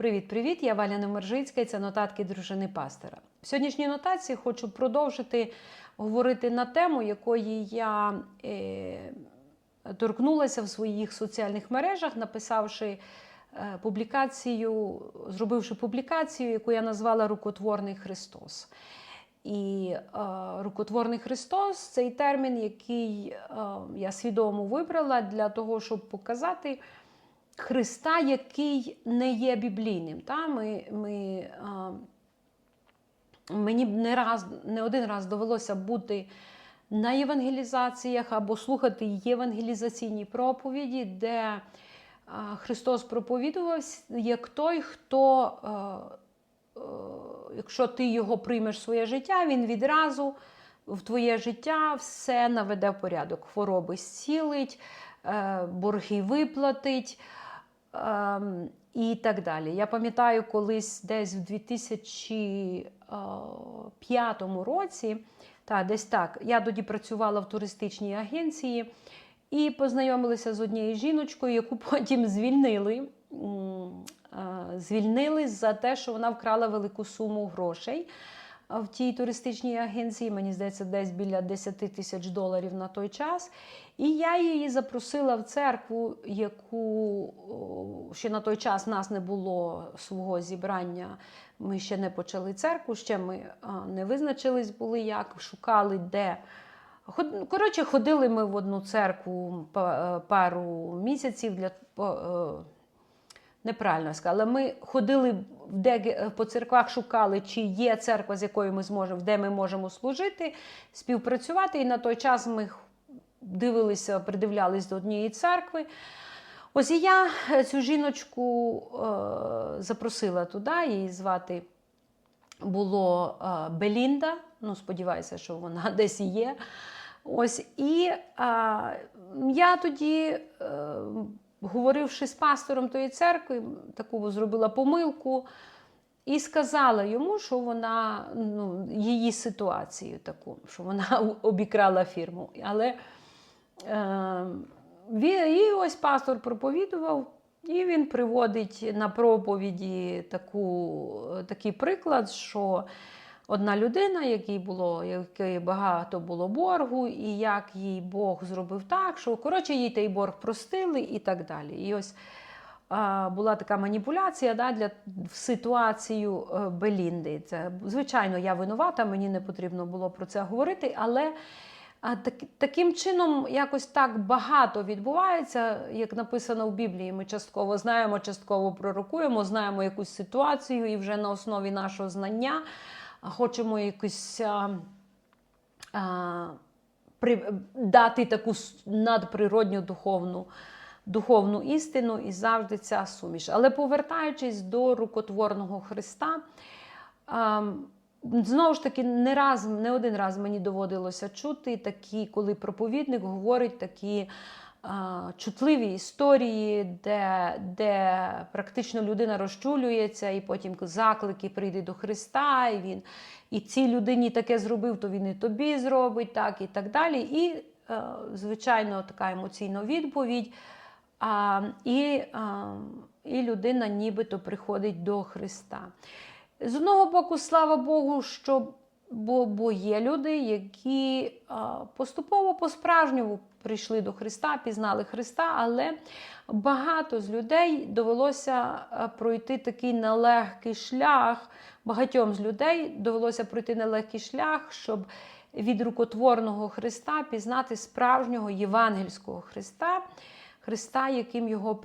Привіт-привіт! Я Валя Немержицька це нотатки дружини пастора. В сьогоднішній нотації хочу продовжити говорити на тему, якої я е, торкнулася в своїх соціальних мережах, написавши е, публікацію, зробивши публікацію, яку я назвала Рукотворний Христос. І е, рукотворний Христос цей термін, який е, я свідомо вибрала для того, щоб показати. Христа, який не є біблійним. Та? Ми, ми, а, мені не, раз, не один раз довелося бути на євангелізаціях або слухати євангелізаційні проповіді, де а, Христос проповідувався як той, хто, а, а, якщо ти його приймеш в своє життя, він відразу в твоє життя все наведе в порядок. Хвороби зцілить, е, борги виплатить. Ем, і так далі. Я пам'ятаю, колись десь в 2005 році, та, десь так, я тоді працювала в туристичній агенції і познайомилася з однією жіночкою, яку потім звільнили. Е, Звільнили за те, що вона вкрала велику суму грошей в тій туристичній агенції, мені здається, десь біля 10 тисяч доларів на той час. І я її запросила в церкву, яку ще на той час нас не було свого зібрання. Ми ще не почали церкву, ще ми не визначились були, як шукали де. Коротше, ходили ми в одну церкву е, пару місяців для. е, Неправильно сказала, ми ходили де, по церквах, шукали, чи є церква, з якою ми зможемо, де ми можемо служити, співпрацювати. І на той час ми дивилися, придивлялись до однієї церкви. Ось і я е, цю жіночку е, запросила туди, її звати було е, Белінда. Ну, сподіваюся, що вона десь є. Ось і е, я тоді. Е, говоривши з пастором тої церкви, таку зробила помилку і сказала йому, що вона ну, її ситуацію таку, що вона обікрала фірму. Але е, і ось пастор проповідував, і він приводить на проповіді таку, такий приклад, що одна людина, якій було, якій багато було боргу, і як їй Бог зробив так, що коротше їй той борг простили і так далі. І ось була така маніпуляція да, для в ситуацію е, Белінди. Це звичайно, я винувата, мені не потрібно було про це говорити, але. А так, таким чином якось так багато відбувається, як написано в Біблії. Ми частково знаємо, частково пророкуємо, знаємо якусь ситуацію, і вже на основі нашого знання хочемо якусь а, а, при, дати таку надприродню духовну, духовну істину, і завжди ця суміш. Але повертаючись до рукотворного Христа. Знову ж таки, не раз, не один раз мені доводилося чути такі, коли проповідник говорить такі чутливі історії, де, де практично людина розчулюється, і потім заклики прийде до Христа, і він і цій людині таке зробив, то він і тобі зробить, так і так далі. І, е, звичайно, така емоційна відповідь. І, і людина нібито приходить до Христа. З одного боку, слава Богу, що бо, бо є люди, які поступово по-справжньому прийшли до Христа, пізнали Христа, але багато з людей довелося пройти такий нелегкий шлях. Багатьом з людей довелося пройти нелегкий шлях, щоб від рукотворного Христа пізнати справжнього євангельського Христа, Христа, яким його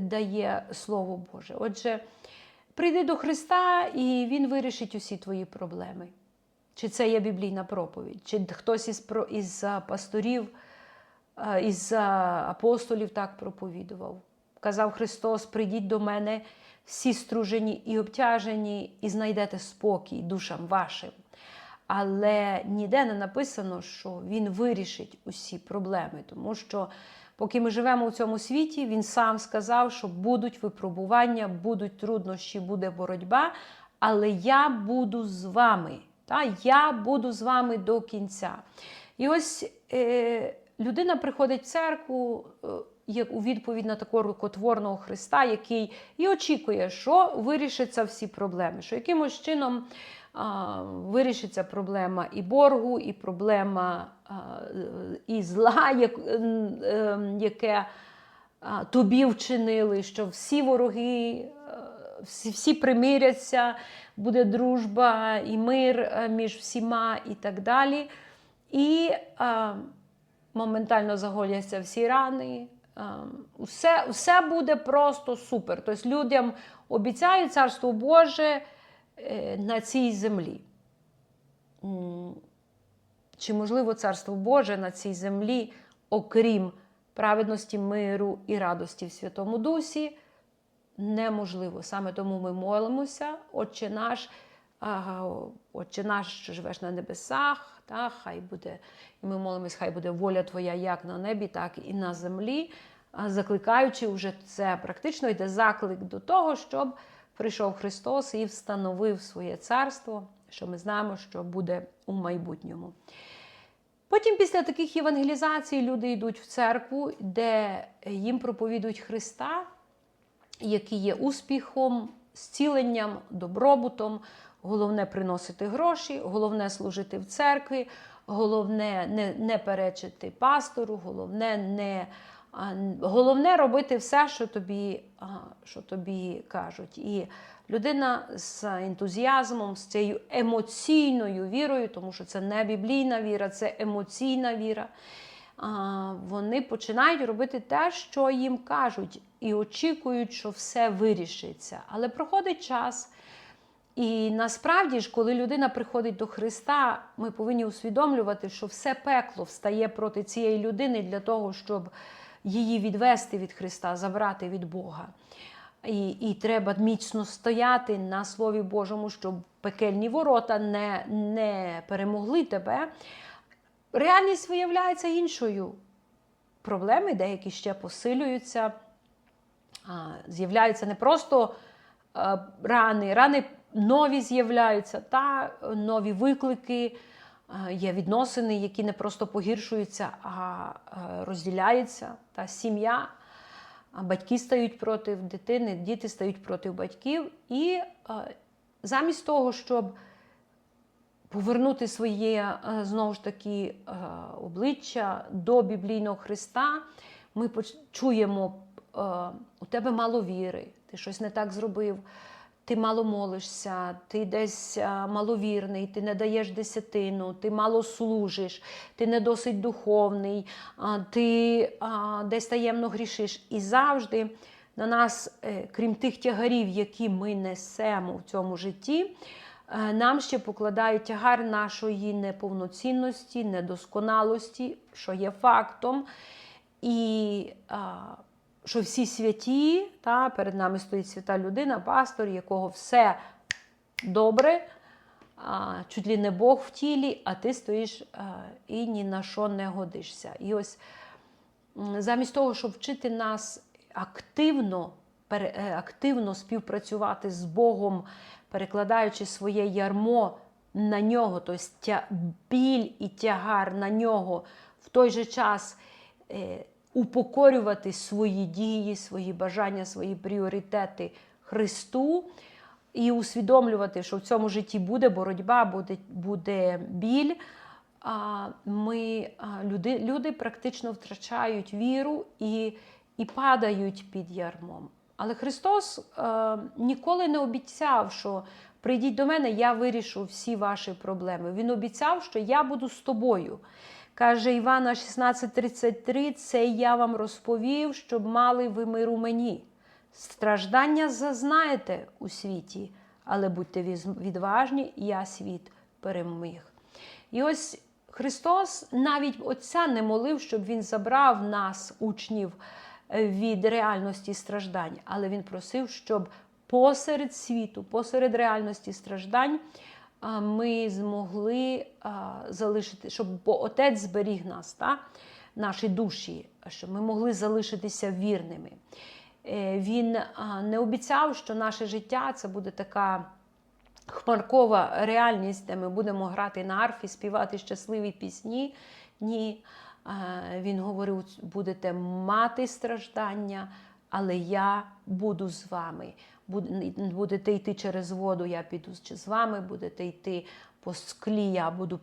дає Слово Боже. Отже, Прийди до Христа, і Він вирішить усі твої проблеми. Чи це є біблійна проповідь, чи хтось із, із пасторів, а, із апостолів так проповідував. Казав Христос: прийдіть до мене всі стружені і обтяжені, і знайдете спокій душам вашим. Але ніде не написано, що Він вирішить усі проблеми, тому що поки ми живемо у цьому світі, він сам сказав, що будуть випробування, будуть труднощі, буде боротьба, але я буду з вами. Та? Я буду з вами до кінця. І ось е, людина приходить в церкву, е, як у відповідь на такого рукотворного Христа, який і очікує, що вирішаться всі проблеми, що якимось чином а, вирішиться проблема і боргу, і проблема а, і зла, як, ем, яке а, тобі вчинили, що всі вороги, е, всі, всі примиряться, буде дружба і мир е, між всіма і так далі. І а, моментально загояться всі рани. а, Усе, все буде просто супер. Тобто людям обіцяють Царство Боже е, на цій землі. Чи можливо Царство Боже на цій землі, окрім праведності, миру і радості в Святому Дусі? Неможливо. Саме тому ми молимося, Отче наш, Отче наш, що живеш на небесах, та, хай буде, і ми молимось, хай буде воля Твоя як на небі, так і на землі, закликаючи вже це практично йде заклик до того, щоб прийшов Христос і встановив своє царство, що ми знаємо, що буде у майбутньому. Потім, після таких євангелізацій, люди йдуть в церкву, де їм проповідують Христа, який є успіхом, зціленням, добробутом. Головне приносити гроші, головне служити в церкві, головне не, не перечити пастору, головне не. Головне робити все, що тобі, що тобі кажуть. І людина з ентузіазмом, з цією емоційною вірою, тому що це не біблійна віра, це емоційна віра. Вони починають робити те, що їм кажуть, і очікують, що все вирішиться. Але проходить час. І насправді ж, коли людина приходить до Христа, ми повинні усвідомлювати, що все пекло встає проти цієї людини для того, щоб її відвести від Христа, забрати від Бога. І, і треба міцно стояти на Слові Божому, щоб пекельні ворота не, не перемогли тебе. Реальність виявляється іншою. Проблеми деякі ще посилюються, з'являються не просто е, рани, рани нові з'являються, та нові виклики, е, є відносини, які не просто погіршуються, а е, розділяються. Та сім'я, батьки стають проти дитини, діти стають проти батьків. І е, замість того, щоб повернути своє знову ж таки обличчя до біблійного Христа, ми чуємо, у тебе мало віри, ти щось не так зробив, ти мало молишся, ти десь е, маловірний, ти не даєш десятину, ти мало служиш, ти не досить духовний, ти десь таємно грішиш. І завжди на нас, е, крім тих тягарів, які ми несемо в цьому житті, е, нам ще покладають тягар нашої неповноцінності, недосконалості, що є фактом. І що всі святі, та, перед нами стоїть свята людина, пастор, якого все добре, а, чуть ли не Бог в тілі, а ти стоїш а, і ні на що не годишся. І ось замість того, щоб вчити нас активно, пере- е, активно співпрацювати з Богом, перекладаючи своє ярмо на нього, тобто біль і тягар на нього, в той же час е, упокорювати свої дії, свої бажання, свої пріоритети Христу. І усвідомлювати, що в цьому житті буде боротьба, буде, буде біль. Ми, люди, люди практично втрачають віру і, і падають під ярмом. Але Христос е, ніколи не обіцяв, що прийдіть до мене, я вирішу всі ваші проблеми. Він обіцяв, що я буду з тобою. Каже Івана 16:33, це я вам розповів, щоб мали ви мир у мені. Страждання зазнаєте у світі, але будьте відважні, я світ переміг. І ось Христос навіть Отця не молив, щоб Він забрав нас, учнів, від реальності страждань, але Він просив, щоб посеред світу, посеред реальності страждань, ми змогли залишити, щоб бо Отець зберіг нас, та? наші душі, щоб ми могли залишитися вірними. Е, Він не обіцяв, що наше життя це буде така хмаркова реальність, де ми будемо грати на арфі, співати щасливі пісні. Ні. Він говорив, будете мати страждання, але я буду з вами. Буд- Будете йти через воду, я піду з вами, будете йти по склі, я буду,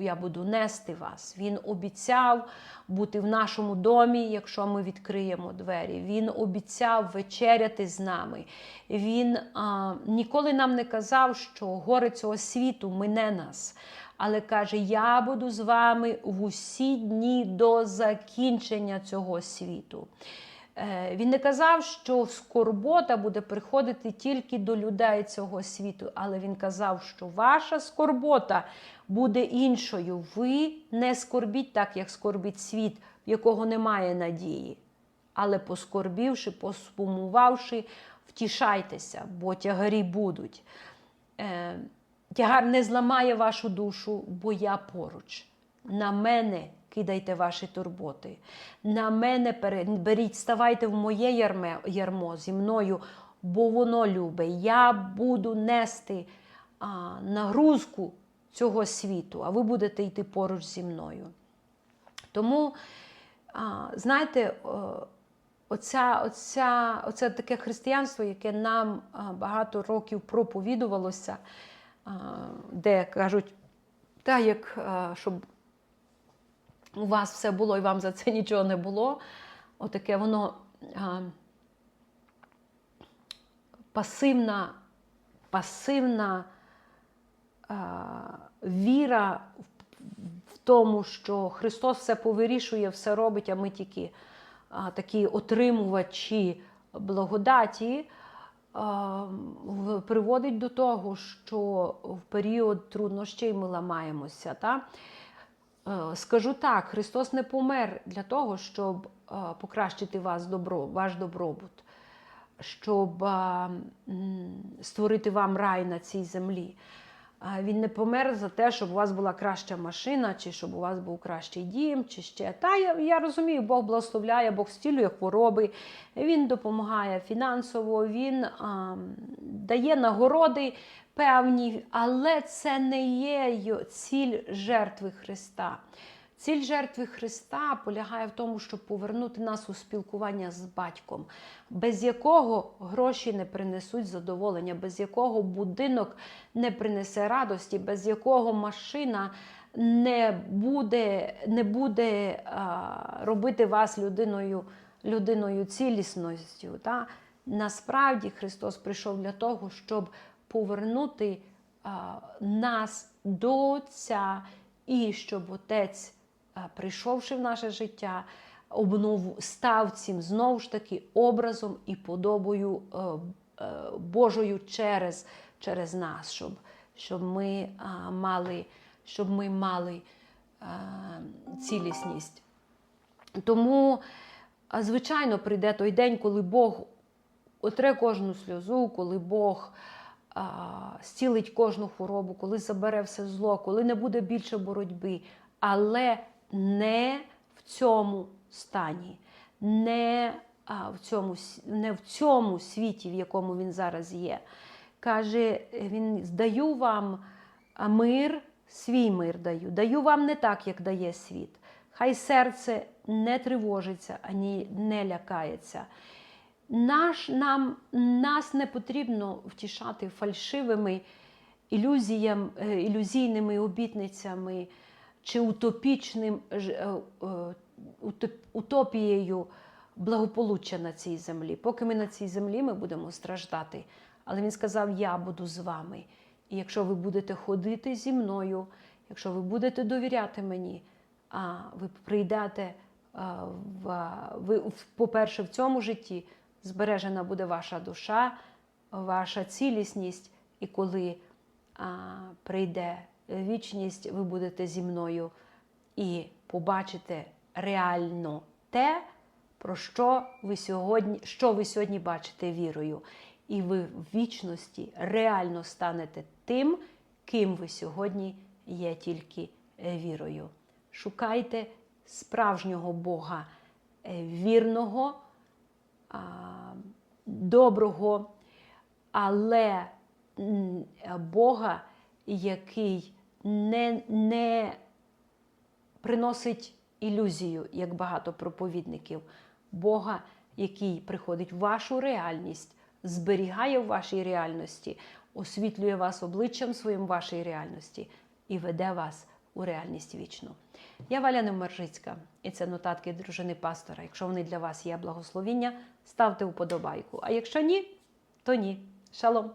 я буду нести вас. Він обіцяв бути в нашому домі, якщо ми відкриємо двері. Він обіцяв вечеряти з нами. Він а, ніколи нам не казав, що горе цього світу мине нас. Але каже: Я буду з вами в усі дні до закінчення цього світу. Е, Він не казав, що скорбота буде приходити тільки до людей цього світу, але він казав, що ваша скорбота буде іншою. Ви не скорбіть так, як скорбить світ, в якого немає надії. Але поскорбівши, поспумувавши, втішайтеся, бо тягарі будуть. Е, Тягар не зламає вашу душу, бо я поруч. На мене кидайте ваші турботи. На мене беріть, ставайте в моє ярме, ярмо зі мною, бо воно любе. Я буду нести а, нагрузку цього світу, а ви будете йти поруч зі мною. Тому, а, знаєте, оця, оця, оце таке християнство, яке нам багато років проповідувалося, де кажуть, так, як щоб у вас все було і вам за це нічого не було. Отаке воно а, пасивна, пасивна а, віра в, тому, що Христос все повирішує, все робить, а ми тільки а, такі отримувачі благодаті. Приводить до того, що в період труднощей ми ламаємося. Та? Е, Скажу так, Христос не помер для того, щоб е, покращити вас добро, ваш добробут, щоб е, створити вам рай на цій землі. Він не помер за те, щоб у вас була краща машина, чи щоб у вас був кращий дім, чи ще. Та я, я розумію, Бог благословляє, Бог зцілює хвороби, Він допомагає фінансово, Він а, дає нагороди певні, але це не є ціль жертви Христа. Ціль жертви Христа полягає в тому, щоб повернути нас у спілкування з батьком, без якого гроші не принесуть задоволення, без якого будинок не принесе радості, без якого машина не буде, не буде а, робити вас людиною, людиною цілісністю. Та? Насправді Христос прийшов для того, щоб повернути а, нас до Отця і щоб Отець, а, прийшовши в наше життя, обнову став цим знову ж таки образом і подобою е, е, Божою через, через нас, щоб, щоб ми а, мали, щоб ми мали а, цілісність. Тому, а, звичайно, прийде той день, коли Бог отре кожну сльозу, коли Бог а, зцілить кожну хворобу, коли забере все зло, коли не буде більше боротьби, але не в цьому стані, не, в, цьому, не в цьому світі, в якому він зараз є. Каже, він здаю вам мир, свій мир даю. Даю вам не так, як дає світ. Хай серце не тривожиться, ані не лякається. Наш, нам, нас не потрібно втішати фальшивими ілюзіям, е, ілюзійними обітницями чи утопічним е, е, утоп- утопією благополуччя на цій землі. Поки ми на цій землі, ми будемо страждати. Але він сказав: Я буду з вами. І якщо ви будете ходити зі мною, якщо ви будете довіряти мені, а ви прийдете в, ви, по-перше, в цьому житті збережена буде ваша душа, ваша цілісність, і коли а, прийде вічність, ви будете зі мною і побачите реально те, про що ви сьогодні, що ви сьогодні бачите вірою. І ви в вічності реально станете тим, ким ви сьогодні є тільки е, вірою. Шукайте справжнього Бога, е, вірного, доброго, але Бога, який не, не приносить ілюзію, як багато проповідників, Бога, який приходить в вашу реальність, зберігає в вашій реальності, освітлює вас обличчям своїм в вашій реальності і веде вас у реальність вічну. Я Валя Немержицька, і це нотатки дружини пастора. Якщо вони для вас є благословіння, ставте вподобайку. А якщо ні, то ні. Шалом!